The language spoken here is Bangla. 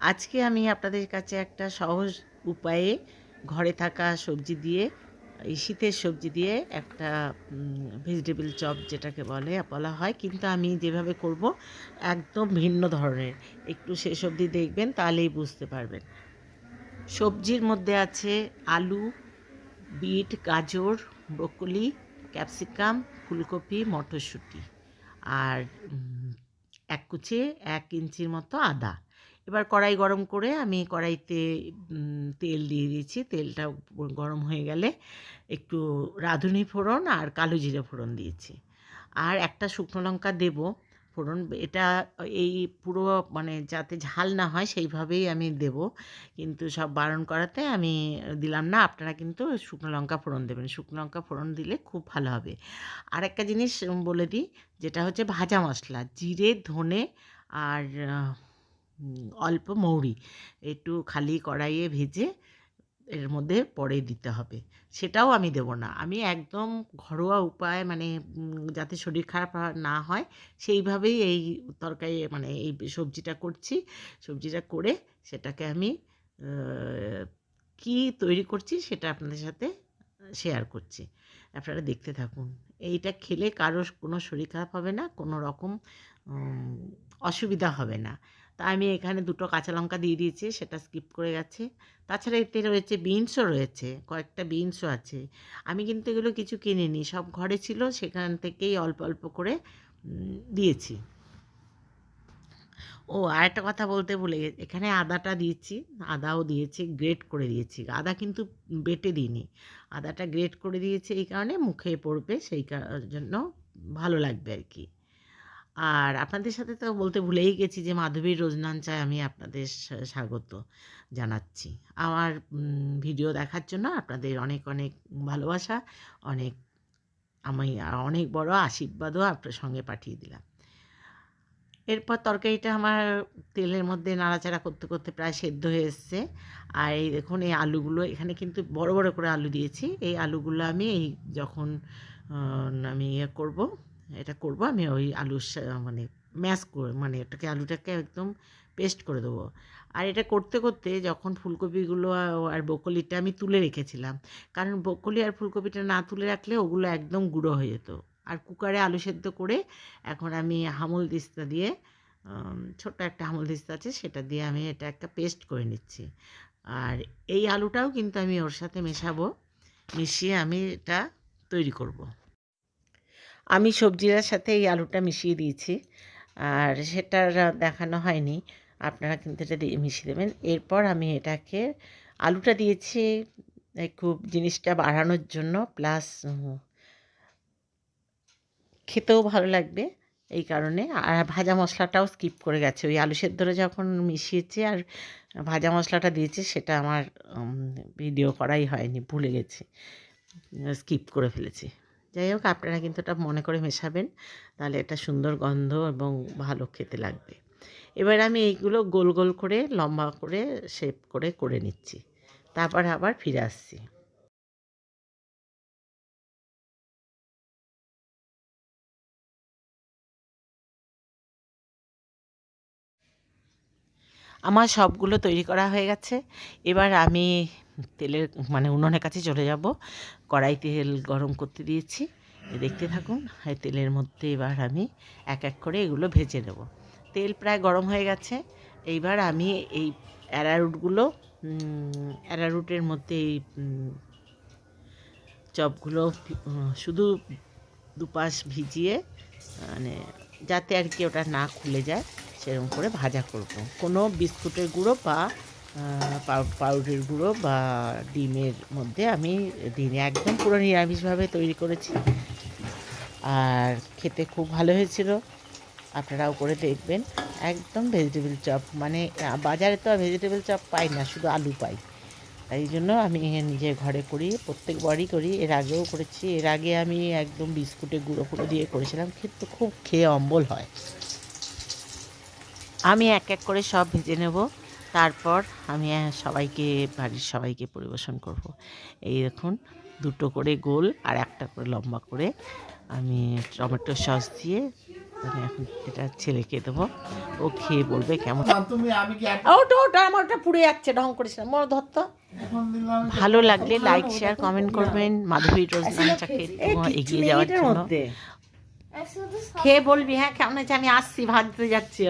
আজকে আমি আপনাদের কাছে একটা সহজ উপায়ে ঘরে থাকা সবজি দিয়ে, এই শীতের সবজি দিয়ে একটা ভেজিটেবল চপ যেটাকে বলে, বলা হয়। কিন্তু আমি যেভাবে করব, একদম ভিন্ন ধরনের। একটু শেষ অবধি দেখবেন, তাহলেই বুঝতে পারবেন। সবজির মধ্যে আছে আলু, বিট, গাজর, ব্রোকলি, ক্যাপসিকাম, ফুলকপি, মটরশুঁটি। আর এক কুচি, এক ইঞ্চির মতো আদা। এবার কড়াই গরম করে আমি কড়াইতে তেল দিয়ে দিয়েছি। তেলটা গরম হয়ে গেলে একটু রাঁধুনি ফোড়ন আর কালো জিরে ফোড়ন দিয়েছি। আর একটা শুকনো লঙ্কা দেব ফোড়ন। এটা এই পুরো মানে যাতে ঝাল না হয় সেইভাবেই আমি দেব। কিন্তু সব বারণ করাতে আমি দিলাম না। আপনারা কিন্তু শুকনো লঙ্কা ফোড়ন দেবেন। শুকনো লঙ্কা ফোড়ন দিলে খুব ভালো হবে। আর একটা জিনিস বলে দিই, যেটা হচ্ছে ভাজা মশলা। জিরে, ধনে আর অল্প মৌরি, একটু খালি কড়াইয়ে ভেজে এর মধ্যে পরে দিতে হবে। সেটাও আমি দেব না। আমি একদম ঘরোয়া উপায় মানে যাতে শরীর খারাপ না হয়, সেইভাবেই এই তরকারি মানে এই সবজিটা করছি। সবজিটা করে সেটাকে আমি কি তৈরি করছি সেটা আপনাদের সাথে শেয়ার করছি। আপনারা দেখতে থাকুন। এইটা খেলে কারোর কোনো শরীর খারাপ হবে না, কোনো রকম অসুবিধা হবে না। তা আমি এখানে দুটো কাঁচা লঙ্কা দিয়ে দিয়েছি, সেটা স্কিপ করে গেছে। তাছাড়া এতে রয়েছে বিনসও রয়েছে, কয়েকটা বিনসও আছে। আমি কিন্তু এগুলো কিছু কিনিনি, সব ঘরে ছিল, সেখান থেকেই অল্প অল্প করে দিয়েছি। ও আর একটা কথা বলতে ভুলে এখানে আদাটা দিয়েছি, আদাও দিয়েছি গ্রেট করে দিয়েছি। আদা কিন্তু বেটে দিইনি, আদাটা গ্রেট করে দিয়েছি এই কারণে মুখে পড়বে, সেই জন্য ভালো লাগবে আর কি। আর আপনাদের সাথে তো বলতে ভুলেই গেছি যে মাধবীর রোজনান চায় আমি আপনাদের স্বাগত জানাচ্ছি। আমার ভিডিও দেখার জন্য আপনাদের অনেক অনেক ভালোবাসা, অনেক আমি, অনেক বড় আশীর্বাদও আপনার সঙ্গে পাঠিয়ে দিলাম। এরপর তরকারিটা আমার তেলের মধ্যে নাড়াচাড়া করতে করতে প্রায় সেদ্ধ হয়ে এসছে। আর এই দেখুন, এই আলুগুলো এখানে কিন্তু বড় বড় করে আলু দিয়েছি। এই আলুগুলো আমি এই যখন আমি ইয়ে করব এটা করব। আমি ওই আলুর মানে ম্যাশ করে মানে ওটাকে আলুটাকে একদম পেস্ট করে দেবো। আর এটা করতে করতে যখন ফুলকপিগুলো আর- ব্রোকলিটা আমি তুলে রেখেছিলাম, কারণ ব্রোকলি আর ফুলকপিটা না তুলে রাখলে ওগুলো একদম গুঁড়ো হয়ে যেত। আর কুকারে আলু সেদ্ধ করে এখন আমি হামল দিস্তা দিয়ে ছোট্ট একটা হামল দিস্তা আছে, সেটা দিয়ে আমি এটা একটা পেস্ট করে নিচ্ছি। আর এই আলুটাও কিন্তু আমি ওর সাথে মেশাবো, মিশিয়ে আমি এটা তৈরি করব। আমি সবজির সাথে এই আলুটা মিশিয়ে দিয়েছি। আর সেটা দেখানো হয়নি। আপনারা কিন্তু এটা দিয়ে মিশিয়ে দেবেন। এরপর আমি এটাকে আলুটা দিয়েছি খুব জিনিসটা বাড়ানোর জন্য। প্লাস খেতেও ভালো লাগবে এই কারণে। আর ভাজা মশলাটাও স্কিপ করে গেছে। ওই আলু সেদ্ধরে যখন মিশিয়েছি আর ভাজা মশলাটা দিয়েছি, সেটা আমার ভিডিও করাই হয়নি। ভুলে গেছি। স্কিপ করে ফেলেছি। যাই হোক, আপনারা কিন্তু এটা মনে করে মেশাবেন। তাহলে এটা সুন্দর গন্ধ এবং ভালো খেতে লাগবে। এবার আমি এইগুলো গোল গোল করে, লম্বা করে শেপ করে করে নিচ্ছি। তারপর আবার ফিরে আসছি। আমার সবগুলো তৈরি করা হয়ে গেছে। এবার আমি তেলের মানে উনুনের কাছে চলে যাব। কড়াই তেল গরম করতে দিয়েছি। দেখতে থাকুন তেলের মধ্যে এবার আমি এক এক করে এগুলো ভেজে নেব। তেল প্রায় গরম হয়ে গেছে। এইবার আমি এই অ্যারারুটগুলো অ্যারারুটের মধ্যে এই চপগুলো শুধু দুপাশ ভিজিয়ে মানে যাতে আর কি ওটা না খুলে যায়, সেরকম করে ভাজা করব। কোনো বিস্কুটের গুঁড়ো বা আহ, পাউ- পাউডারের গুঁড়ো বা ডিমের মধ্যে আমি দিনে একদম পুরো নিরামিষভাবে তৈরি করেছি। আর খেতে খুব ভালো হয়েছিল। আপনারাও করে দেখবেন। একদম ভেজিটেবল চপ মানে বাজারে তো ভেজিটেবল চপ পাই না শুধু আলু পাই। তাই জন্য আমি নিজে ঘরে করি প্রত্যেকবারই করি। এর আগেও করেছি। এর আগে আমি একদম বিস্কুটে গুঁড়ো ফুড়ো দিয়ে করেছিলাম। কিন্তু খুব খেয়ে অম্বল হয়। আমি এক এক করে সব ভেজে নেব। তারপর আমি সবাইকে বাড়ির সবাইকে পরিবেশন করব। এই দেখুন দুটো করে গোল আর একটা করে লম্বা করে আমি টমেটো সস দিয়ে মানে এখন এটা ছেলেকে দেবো। ও খেয়ে বলবে কেমন। আমি ওটা ওটা আমার ওটা পুড়ে যাচ্ছে ঢং করিস না মনে ধরতো ভালো লাগলে লাইক শেয়ার কমেন্ট করবেন। মাধবী রোজ লাঞ্চাকে এগিয়ে যাওয়ার জন্য। খেয়ে বলবি হ্যাঁ কেমন আছে আমি আসছি ভাজতে যাচ্ছি।